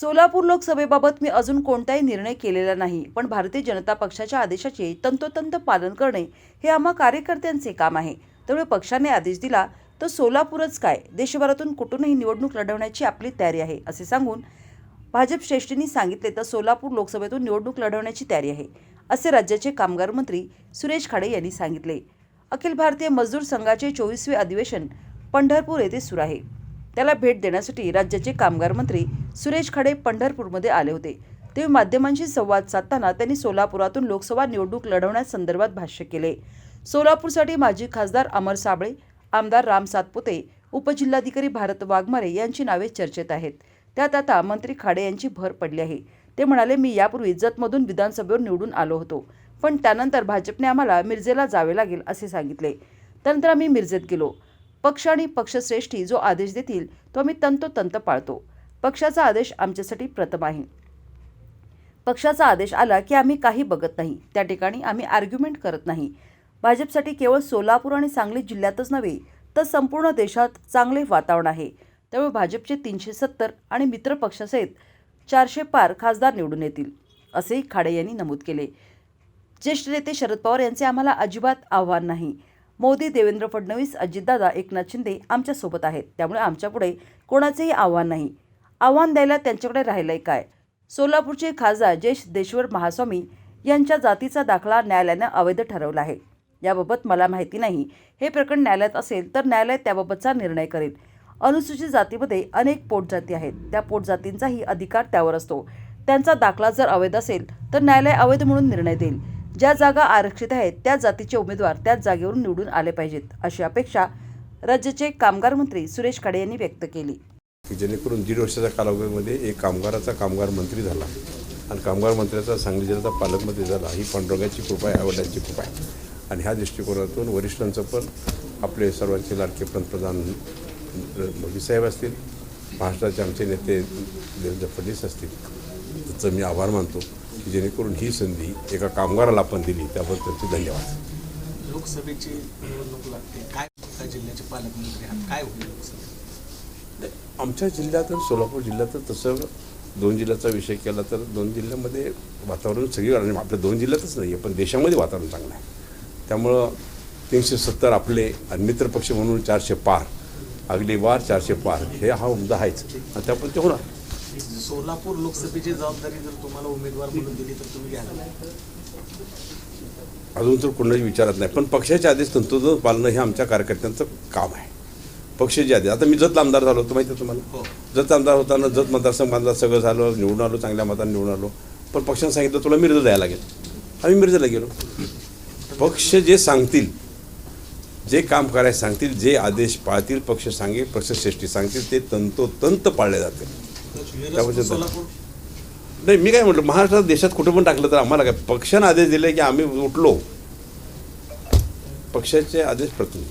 सोलापूर लोकसभेबाबत मी अजून कोणताही निर्णय केलेला नाही पण भारतीय जनता पक्षाच्या आदेशाचे तंतोतंत पालन करणे हे आम्हा कार्यकर्त्यांचे काम आहे. त्यामुळे पक्षाने आदेश दिला तर सोलापूरच काय? देशभरातून कुठूनही निवडणूक लढवण्याची आपली तयारी आहे असे सांगून भाजप श्रेष्ठींनी सांगितले तर सोलापूर लोकसभेतून निवडणूक लढवण्याची तयारी आहे असे राज्याचे कामगार मंत्री सुरेश खाडे यांनी सांगितले. अखिल भारतीय मजदूर संघाचे चोवीसवे अधिवेशन पंढरपूर येथे सुरू आहे. त्याला भेट देण्यासाठी राज्याचे कामगार मंत्री सुरेश खाडे पंढरपूरमध्ये आले होते. तेव्हा माध्यमांशी संवाद साधताना त्यांनी सोलापुरातून लोकसभा निवडणूक लढवण्यासंदर्भात भाष्य केले. सोलापूरसाठी माजी खासदार अमर साबळे आमदार राम सातपुते उपजिल्हाधिकारी भारत वाघमारे यांची नावे चर्चेत आहेत. त्यात आता मंत्री खाडे यांची भर पडली आहे. ते म्हणाले मी यापूर्वी जतमधून विधानसभेवर निवडून आलो होतो. पण त्यानंतर भाजपने आम्हाला मिरजेला जावे लागेल असे सांगितले. त्यानंतर आम्ही मिरजेत गेलो. पक्ष आणि पक्षश्रेष्ठी जो आदेश देतील तो आम्ही तंतोतंत पाळतो. पक्षाचा आदेश आमच्यासाठी प्रथम आहे. पक्षाचा आदेश आला की आम्ही काही बघत नाही. त्या ठिकाणी आम्ही आर्ग्युमेंट करत नाही. भाजपसाठी केवळ सोलापूर आणि सांगली जिल्ह्यातच नव्हे तर संपूर्ण देशात चांगले वातावरण आहे. त्यामुळे भाजपचे तीनशे सत्तर आणि मित्र पक्षासहित चारशे पार खासदार निवडून येतील असेही खाडे यांनी नमूद केले. ज्येष्ठ नेते शरद पवार यांचे आम्हाला अजिबात आव्हान नाही. मोदी देवेंद्र फडणवीस अजितदादा एकनाथ शिंदे आमच्यासोबत आहेत. त्यामुळे आमच्यापुढे कोणाचेही आव्हान नाही. आव्हान द्यायला त्यांच्याकडे राहिलंय काय? सोलापूरचे खासदार जयेश देश्वर महास्वामी यांच्या जातीचा दाखला न्यायालयानं अवैध ठरवला आहे. याबाबत मला माहिती नाही. हे प्रकरण न्यायालयात असेल तर न्यायालय त्याबाबतचा निर्णय करेल. अनुसूचित जातीमध्ये अनेक पोटजाती आहेत. त्या पोटजातींचाही अधिकार त्यावर असतो. त्यांचा दाखला जर अवैध असेल तर न्यायालय अवैध म्हणून निर्णय देईल. ज्या जागा आरक्षित आहेत त्या जातीचे उमेदवार त्याच जागेवरून निवडून आले पाहिजेत अशी अपेक्षा राज्याचे कामगार मंत्री सुरेश खाडे यांनी व्यक्त केली. की जेणेकरून दीड वर्षाच्या कालावधीमध्ये एक कामगाराचा कामगार मंत्री झाला. आणि कामगार मंत्र्याचा सांगली जिल्ह्याचा पालकमंत्री झाला. ही पांडुरंगाची कृपा आहे आवडांची कृपा आहे. आणि ह्या दृष्टिकोनातून वरिष्ठांचं पण आपले सर्वांचे लाडके पंतप्रधान मोदीसाहेब असतील महाराष्ट्राचे आमचे नेते देवेंद्र फडणवीस असतील त्याचं मी आभार मानतो की जेणेकरून ही संधी एका कामगाराला आपण दिली. त्याबद्दल त्यांचे धन्यवाद. लोकसभेची निवडणूक लागते. काय जिल्ह्याचे पालकमंत्री काय होईल आमच्या जिल्ह्यात आणि सोलापूर जिल्ह्यात तसं दोन जिल्ह्याचा विषय केला तर दोन जिल्ह्यामध्ये वातावरण सगळी आणि आपल्या दोन जिल्ह्यातच नाही आहे पण देशामध्ये वातावरण चांगलं आहे. त्यामुळं तीनशे सत्तर आपले आणि मित्रपक्ष म्हणून चारशे पार अगली वार चारशे पार हे हा मुद्दा आहेच. आणि त्यामुळे ते होणार. सोलापूर लोकसभेची जबाबदारी जर तुम्हाला उमेदवार म्हणून दिली तर तुम्ही घ्याल अजून तर कोणाची विचारत नाही पण पक्षाचे आदेश तंतोतंत पालनं हे आमच्या कार्यकर्त्यांचं काम आहे. पक्षाचे आदेश आता मी जत आमदार झालो होतो माहिती आहे तुम्हाला? हो. जत आमदार होताना जत मतदारसंघ बांधला सगळं झालं निवडून आलो चांगल्या मताने निवडून आलो. पण पक्षाने सांगितलं तुला मिरज जायला लागेल. आम्ही मिरजेला गेलो. पक्ष जे सांगतील जे काम करायला सांगतील जे आदेश पाळतील पक्ष सांगेल पक्षश्रेष्ठी सांगतील ते तंतोतंत पाळले जाते. नाही मी काय म्हटलं महाराष्ट्रात देशात कुठं पण टाकलं तर आम्हाला काय? पक्षानं आदेश दिले की आम्ही उठलो. पक्षाचे आदेश प्रथम.